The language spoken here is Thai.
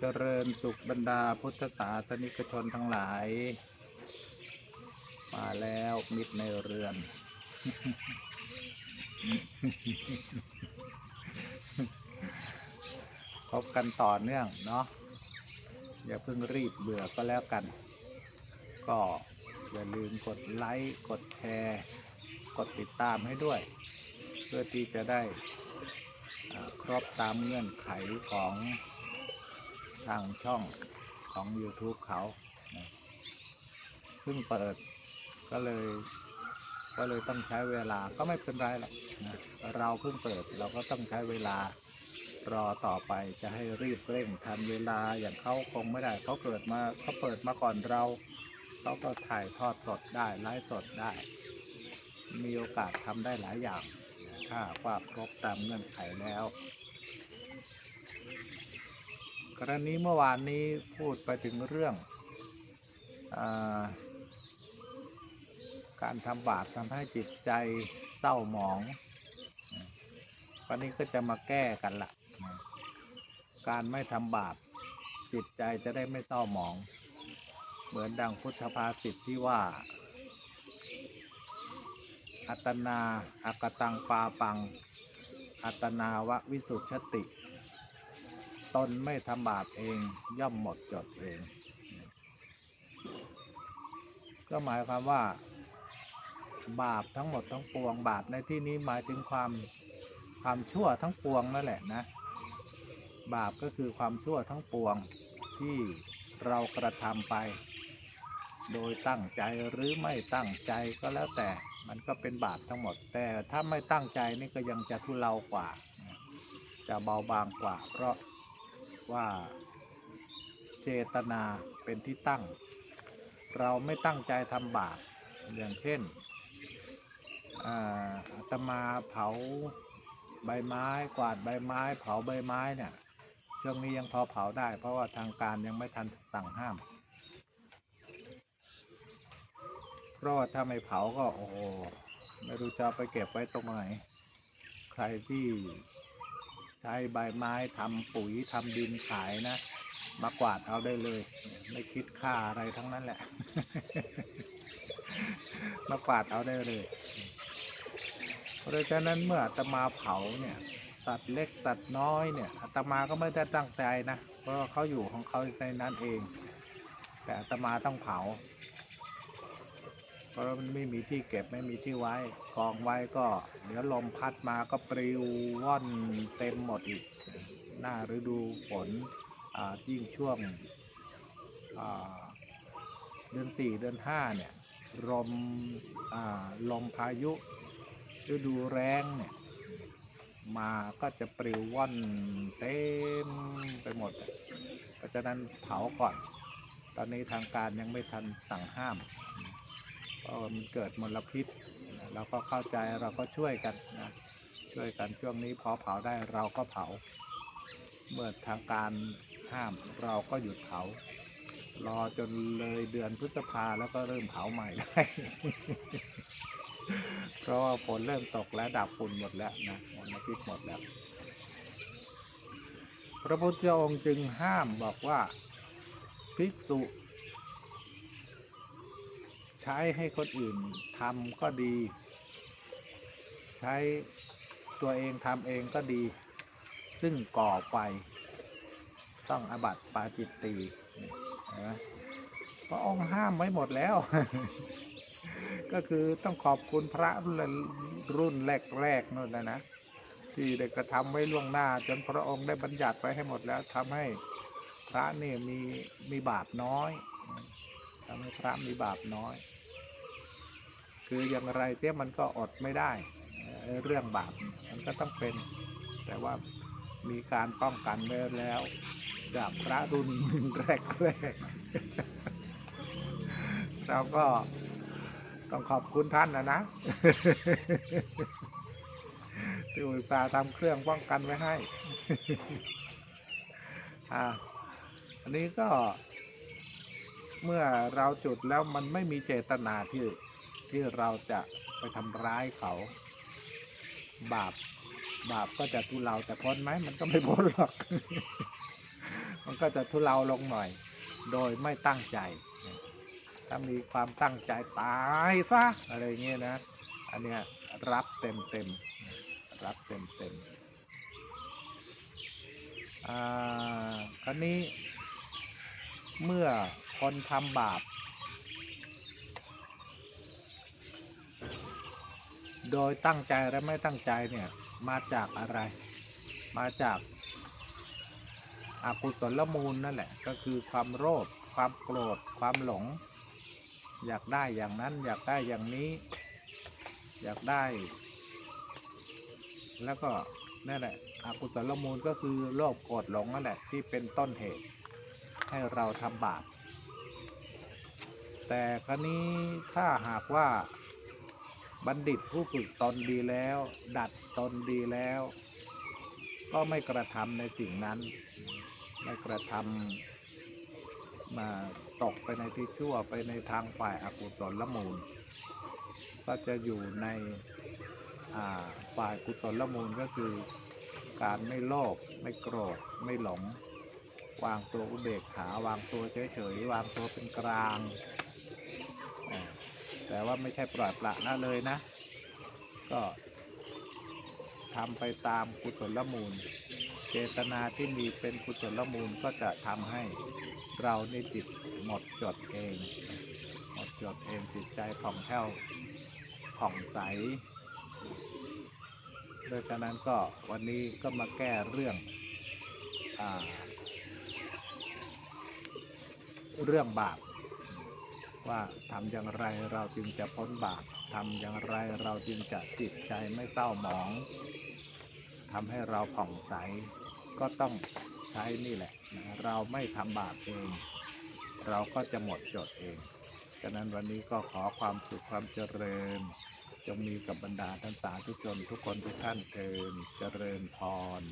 เจริญสุขบรรดาพุทธศาสนิกชนทั้งหลาย มาแล้วมิตรในเรือน พบกันต่อเนื่องเนาะอย่าเพิ่งรีบเบื่อก็แล้วกัน ก็อย่าลืมกดไลค์ กดแชร์ กดติดตามให้ด้วย เพื่อที่จะได้ครบตามเงื่อนไขของ ทางช่องของ YouTube เขาเพิ่งเปิดก็เลยก็เลยต้องใช้เวลาก็ไม่เป็นไรหรอกนะเราเพิ่งเปิดเราก็ต้องใช้เวลารอต่อไปจะให้รีบเร่งทันเวลาอย่างเขาคงไม่ได้เขาเกิดมาเขาเปิดมาก่อนเราเขาก็ถ่ายทอดสดได้ไลฟ์สดได้ มีโอกาสทำได้หลายอย่างถ้าว่าครบตามเงื่อนไขแล้ว กรณีเมื่อวานนี้พูดไปถึงเรื่องอาการทำบาปทำให้จิตใจเศร้าหมอง วันนี้ก็จะมาแก้กันละนะการไม่ทำบาปจิตใจจะได้ไม่เศร้าหมอง เหมือนดังพุทธภาษิตที่ว่า อัตนาอากตังปาปัง อัตนาวะวิสุทธติ ตนไม่ทำบาปเองย่อมหมดจดเอง ก็หมายความว่า บาปทั้งหมดทั้งปวง บาปในที่นี้หมายถึงความความชั่วทั้งปวงนั่นแหละนะ บาปก็คือความชั่วทั้งปวงที่เรากระทำไป โดยตั้งใจหรือไม่ตั้งใจก็แล้วแต่มันก็เป็นบาปทั้งหมด แต่ถ้าไม่ตั้งใจนี่ก็ยังจะทุเลากว่า จะเบาบางกว่า เพราะ ว่าเจตนาเป็นที่ตั้ง เราไม่ตั้งใจทำบาปอย่างเช่นอาตมาเผาใบไม้กวาดใบไม้ เผาใบไม้เนี่ยช่วงนี้ยังพอเผาได้ เพราะว่าทางการยังไม่ทันสั่งห้าม เพราะว่าถ้าไม่เผาก็โอ้ไม่รู้จะไปเก็บไว้ตรงไหน ใครที่ ช้ใบไม้ทำปุ๋ยทำดินขายนะ มากวาดเอาได้เลย ไม่คิดค่าอะไรทั้งนั้นแหละ มากวาดเอาได้เลยเพราะฉะนั้นเมื่ออาตมาเผาเนี่ยสัตว์เล็กสัตว์น้อยเนี่ยอาตมาก็ไม่ได้ตั้งใจนะ เพราะเขาอยู่ของเขาในนั้นเอง แต่อาตมาต้องเผา ราะมันไม่มีที่เก็บไม่มีที่ไว้กองไว้ก็เดี๋ยวลมพัดมาก็ปลิวว่อนเต็มหมดอีก หน้าฤดูฝนอ่ายิ่งช่วงเดือนสี่เดือนห้าเนี่ยลมอ่าลมพายุฤดูแรงเนี่ยมาก็จะปลิวว่อนเต็มไปหมดเพราะฉะนั้นเผาก่อน ตอนนี้ทางการยังไม่ทันสั่งห้าม มันเกิดมลพิษ เราก็เข้าใจเราก็ช่วยกันนะช่วยกันช่วงนี้พอเผาได้เราก็เผา เมื่อทางการห้ามเราก็หยุดเผารอจนเลยเดือนพฤษภาแล้วก็เริ่มเผาใหม่ได้เพราะว่าฝนเริ่มตกและดับฝุ่นหมดแล้วนะมลพิษหมดแล้ว พระพุทธองค์จึงห้ามบอกว่าภิกษุ ใช้ให้คนอื่นทำก็ดี ใช้ตัวเองทำเองก็ดี ซึ่งก่อไฟต้องอบัตปาจิตตีนี่เห็นไหมพระองค์ห้ามไว้หมดแล้ว ก็คือต้องขอบคุณพระรุ่นแรกๆนู่นนะนะ ที่ได้กระทำไว้ล่วงหน้า จนพระองค์ได้บัญญัติไว้ให้หมดแล้วทำให้พระเนี่ยมีมีบาปน้อยทำให้พระมีบาปน้อย คืออย่างไรเสียมันก็อดไม่ได้ เรื่องบาปมันก็ต้องเป็น แต่ว่ามีการป้องกันไว้แล้ว จากพระรุ่นแรกๆเราก็ต้องขอบคุณท่านนะนะที่อุตส่าห์ทำเครื่องป้องกันไว้ให้อ่าอันนี้ก็เมื่อเราจุดแล้วมันไม่มีเจตนาที่ ที่เราจะไปทำร้ายเขา บาป บาปก็จะทุเลาแต่พ้นไหมมันก็ไม่พ้นหรอก มันก็จะทุเลาลงหน่อย โดยไม่ตั้งใจ ถ้ามีความตั้งใจตายซะอะไรเงี้ยนะ อันเนี้ยรับเต็มเต็มรับเต็มเต็มอ่าคราวนี้เมื่อคนทำบาป โดยตั้งใจและไม่ตั้งใจเนี่ยมาจากอะไร มาจากอากุศลมูลนั่นแหละ ก็คือความโลภความโกรธ ความหลง อยากได้อย่างนั้นอยากได้อย่างนี้ อยากได้ แล้วก็นั่นแหละอากุศลมูลก็คือโลภโกรธหลงนั่นแหละที่เป็นต้นเหตุ ให้เราทำบาปแต่ครนี้ถ้าหากว่า บัณฑิตผู้ฝึกตนดีแล้ว ดัดตนดีแล้ว ก็ไม่กระทำในสิ่งนั้น ไม่กระทำมาตกไปในที่ชั่วไปในทางฝ่ายอากุศลละมูล ก็จะอยู่ในฝ่ายกุศลละมูลก็คือการไม่โลภไม่โกรธไม่หลง วางตัวอุเบกขาวางตัวเฉยๆวางตัวเป็นกลาง แต่ว่าไม่ใช่ปล่อยปละละเลยนะ ก็ทำไปตามกุศลมูล เจตนาที่มีเป็นกุศลมูลก็จะทำให้เราในจิตหมดจดเอง หมดจดเองจิตใจผ่องแผ้วผ่องใสโดยฉะนั้นก็วันนี้ก็มาแก้เรื่องอเรื่องบาป ว่าทำอย่างไรเราจึงจะพ้นบาปทำอย่างไรเราจึงจะจิตใจไม่เศร้าหมองทำให้เราผ่องใส ก็ต้องใช้นี่แหละ เราไม่ทำบาปเอง เราก็จะหมดจดเองฉะนั้นวันนี้ก็ขอความสุขความเจริญ จงมีกับบรรดาท่านสาธุชนทุกคนทุกท่านเทินเจริญพร